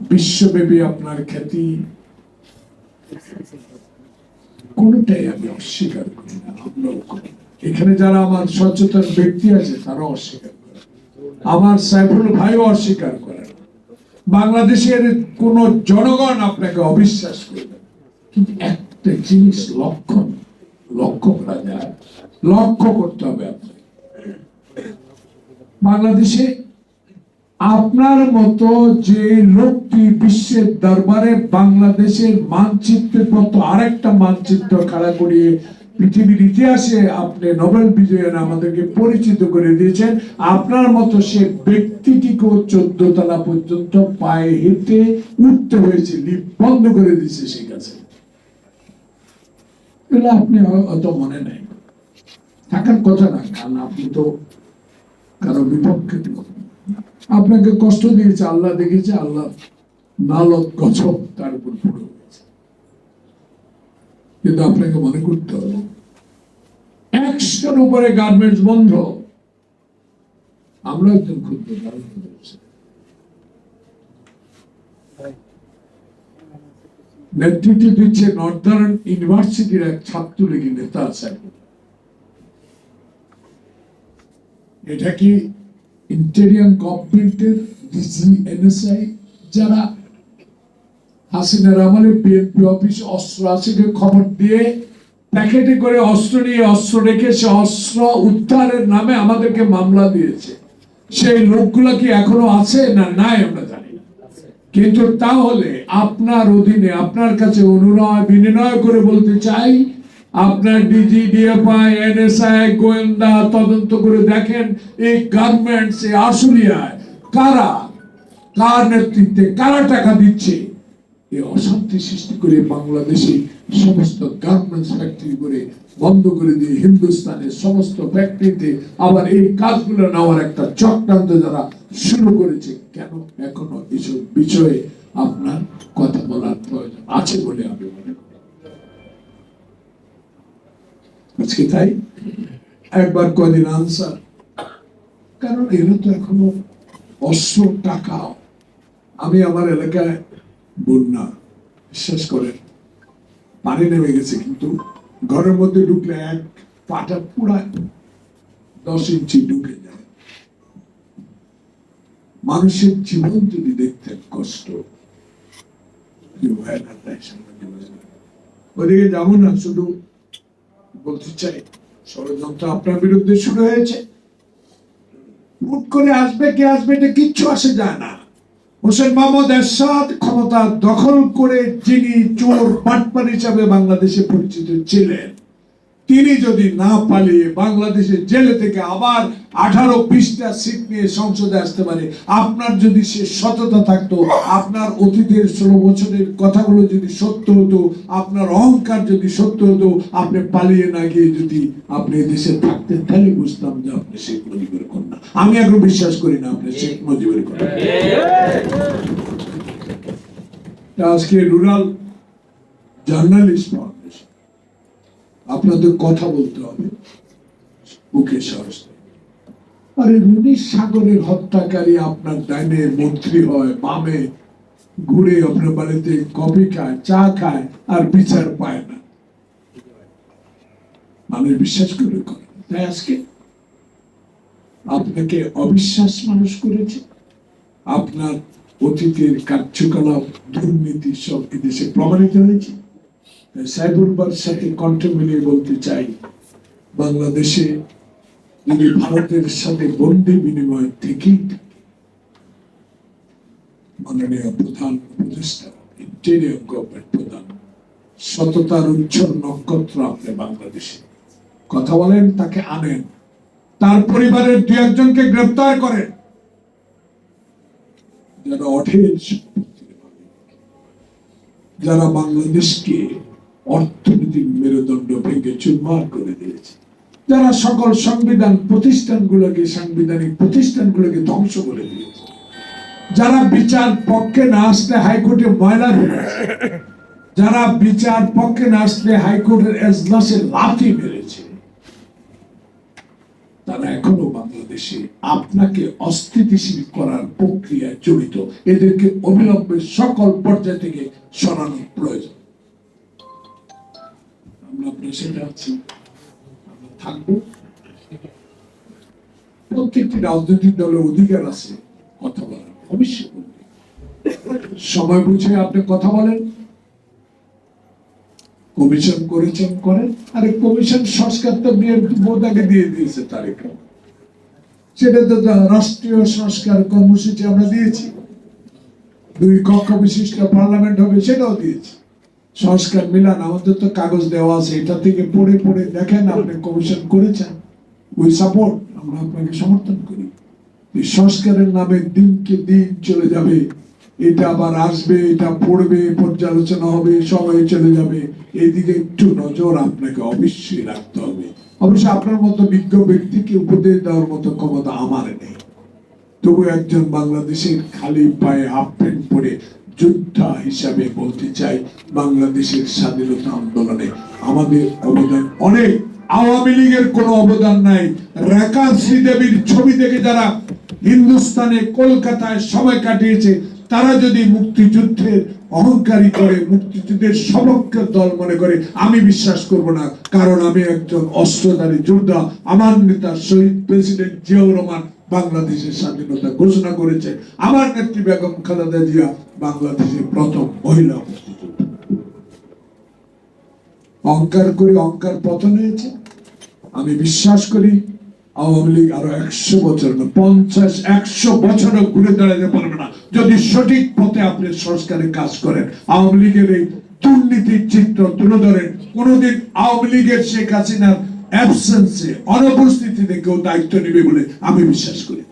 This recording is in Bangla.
বিশ্বব্যাপী আপনার খ্যাতি, কোনটাই আমি অস্বীকার করি না এখানে যারা আমার সচেতন ব্যক্তি আছে, তারাও অস্বীকার করে। আমার সাইফুল ভাইও অস্বীকার করে বাংলাদেশের কোন জনগণ আপনাকে অবিশ্বাস করবে। কিন্তু একটা জিনিস লক্ষণ লক্ষ্য করা যায়। লক্ষ্য করতে হবে আপনাকে। বাংলাদেশে আপনার মতো যে লোকটি বিশ্বের দরবারে বাংলাদেশের মানচিত্রের মতো আরেকটা মানচিত্র খাড়া করিয়ে পৃথিবীর ইতিহাসে আপনি নোবেল বিজয়ন আমাদেরকে পরিচিত করে দিয়েছেন, আপনার মতো সে ব্যক্তিটিকেও চোদ্দ তলা পর্যন্ত পায়ে হেঁটে উঠতে হয়েছে বন্ধ করে দিয়েছে সে কাছে এগুলো আপনি অত মনে নেই থাকার কথা না, কারণ আপনি তো কারও বিপক্ষে। আপনাকে কষ্ট দিয়েছে, আল্লাহ দেখেছে, আল্লাহ নালত গজব তার উপর পড়ে গেছে কিন্তু আপনাকে মনে করতে হবে, একশোর উপরে গার্মেন্টস বন্ধ, আমরা একজন ক্ষুদ্র। নেতৃত্ব দিচ্ছে নর্দার্ন ইউনিভার্সিটির এক ছাত্রলীগের নেতা আছে এটা কি ইন্টেরিয়াম গভর্নমেন্টের ডিজি এনএসআই যারা হাসিনার আমলে বিএনপি অফিস অস্ত্র আছে কে খবর দিয়ে প্যাকেটে করে অস্ত্র নিয়ে অস্ত্র রেখে সে অস্ত্র উদ্ধারের নামে আমাদেরকে মামলা দিয়েছে। সেই লোকগুলা কি এখনও আছে না নাই আমরা জানি কিন্তু তাহলে আপনার অধীনে, আপনার কাছে অনুনয় বিনিময় করে বলতে চাই আপনার ডিজি ডিএফআই এনএসআই, গোয়েন্দা তদন্ত করে দেখেন এই গার্মেন্টস এই আশুলিয়ায় কারা, কার নেতৃত্বে কারা টাকা দিচ্ছে? এই অশান্তি সৃষ্টি করে বাংলাদেশে সমস্ত গার্মেন্টস ফ্যাক্টরি করে বন্ধ করে দিয়ে হিন্দুস্তানের সমস্ত ফ্যাক্টরিতে আবার এই কাজগুলো নেওয়ার একটা চক্রান্ত যারা শুরু করেছে। কেন? এখনও এসব বিষয়ে আপনার কথা বলার প্রয়োজন আছে বলে আমি মনে করি। আজকে তাই? একবার কদিন আনসার? কারণ এরা তো এখনও অস্ত্র টাকা আমি আমার এলাকায় বন্যা, বিশ্বাস করেন, পানি নেমে গেছে, কিন্তু ঘরের মধ্যে ঢুকলে এক পাটা পুরা দশ ইঞ্চি ঢুকে যায়। মানুষের জীবন যদি দেখতেন কষ্ট ওদিকে যাব না, শুধু বলতে চাই, ষড়যন্ত্র আপনার বিরুদ্ধে শুরু হয়েছে। হুট করে আসবে কে আসবে এটা কিচ্ছু আসে যায় না। হোসেন মোহাম্মদ এরশাদ ক্ষমতা দখল করে যিনি চোর পাটপার হিসাবে বাংলাদেশে পরিচিত ছিলেন। তিনি যদি না পালিয়ে বাংলাদেশের জেলে থেকে আবার আঠারো বিশটা সিট নিয়ে সংসদে আসতে পারে, আপনার যদি সে সততা থাকতো, আপনার অতীতের ষোলো বছরের কথাগুলো যদি সত্য হতো, আপনার অহংকার যদি সত্য হতো, আপনি পালিয়ে না গিয়ে যদি আপনি দেশে থাকতেন, তাহলে বুঝতাম যে আপনি শেখ মুজিবের কন্যা। আমি এখন বিশ্বাস করি না আপনি শেখ মুজিবের কন্যা। আজকে রুরাল জার্নালিস্ট আপনাদের কথা বলতে হবে। বুকে সাহস আরে রুনি সাগরের হত্যাকারী আপনার ডাইনে মন্ত্রী হয়, বামে ঘুরে আপনার বাড়িতে কফি খায়, চা খায়, আর বিচার পায় না। মানুষ বিশ্বাস করে করে তাই আজকে আপনাকে অবিশ্বাস মানুষ করেছে। আপনার অতীতের কার্যকলাপ, দুর্নীতি সব এদেশে প্রমাণিত হয়েছে। সাথে কণ্ঠ মিলিয়ে বলতে চাই, বাংলাদেশে যদি ভারতের সাথে বন্দি বিনিময় মাননীয় প্রধান উপদেষ্টা গভর্নমেন্ট প্রধান, সততার উজ্জ্বল নক্ষত্র আপনি বাংলাদেশে। কথা বলেন, তাকে আনেন। তার পরিবারের দু একজনকে গ্রেপ্তার করেন। যারা মালিক, যারা বাংলাদেশকে অর্থনৈতিক মেরুদণ্ড ভেঙে চুরমার করে দিয়েছে। যারা সকল সংবিধান প্রতিষ্ঠানগুলোকে, সাংবিধানিক প্রতিষ্ঠানগুলোকে ধ্বংস করে দিয়েছে। যারা বিচার পক্ষে না আসলে হাইকোর্টে ময়লা ধরেছে যারা বিচার পক্ষে না আসলে হাইকোর্টের এজলাসে লাথি মেরেছে। তারা এখনও বাংলাদেশে আপনাকে অস্থিতিশীল করার প্রক্রিয়ায় জড়িত। এদেরকে অবিলম্বে সকল পর্যায় থেকে সরানোর প্রয়োজন। প্রত্যেকটি রাজনৈতিক দলের অধিকার আছে, কথা বলার অবশ্যই সময় বুঝে আপনি কথা বলেন। কমিশন করেছেন, করেন। আরে কমিশন সংস্কার তো বিয়ের বোধ আগে দিয়ে দিয়েছে তারিখ। সেটা তো রাষ্ট্রীয় সংস্কার কর্মসূচি আমরা দিয়েছি। দুই কক্ষ বিশিষ্ট পার্লামেন্ট হবে, সেটাও দিয়েছি। সংস্কার মিলান, আমাদের তো কাগজ দেওয়া আছে, এটা থেকে পড়ে পড়ে দেখেন আপনি কমিশন করেছেন। উই সাপোর্ট আমরা আপনাকে সমর্থন করি। সংস্কারের নামে দিনকে দিন চলে যাবে। এটা আবার আসবে, এটা পড়বে পর্যালোচনা হবে, সবাই চলে যাবে। এইদিকে একটু নজর আপনাকে অবশ্যই রাখতে হবে। অবশ্য আপনার মতো বিজ্ঞ ব্যক্তিকে উপদেশ দেওয়ার মতো ক্ষমতা আমার নেই। তবু একজন বাংলাদেশের খালি পায়ে হাফ প্যান্ট পরে যোদ্ধা হিসাবে বলতে চাই, বাংলাদেশের স্বাধীনতা আন্দোলনে আমাদের অবদান অনেক। আওয়ামী লীগের কোনো অবদান নাই। রেখা শ্রীদেবীর ছবি থেকে যারা হিন্দুস্তানে কলকাতায় সময় কাটিয়েছে, তারা যদি মুক্তিযুদ্ধের অহংকারী করে মুক্তিযুদ্ধের সমগ্র দল মনে করে, আমি বিশ্বাস করব না, কারণ আমি একজন অস্ত্রধারী যোদ্ধা। আমার নেতা শহীদ প্রেসিডেন্ট জিয়াউর রহমান বাংলাদেশের স্বাধীনতা ঘোষণা করেছে। আমার নেত্রী বেগম খালেদা জিয়া বাংলাদেশের প্রথম মহিলা অহংকার করে অহংকার পতন হয়েছে। আমি বিশ্বাস করি আওয়ামী লীগ আরও একশো বছর পঞ্চাশ, একশো বছরও ঘুরে দাঁড়াতে পারবে না। যদি সঠিক পথে আপনি সংস্কারে কাজ করেন, আওয়ামী লীগের এই দুর্নীতির চিত্র তুলে ধরেন, কোনোদিন আওয়ামী লীগের শেখ হাসিনার অ্যাবসেন্সে অনুপস্থিতিতে কেউ দায়িত্ব নেবে বলে আমি বিশ্বাস করি।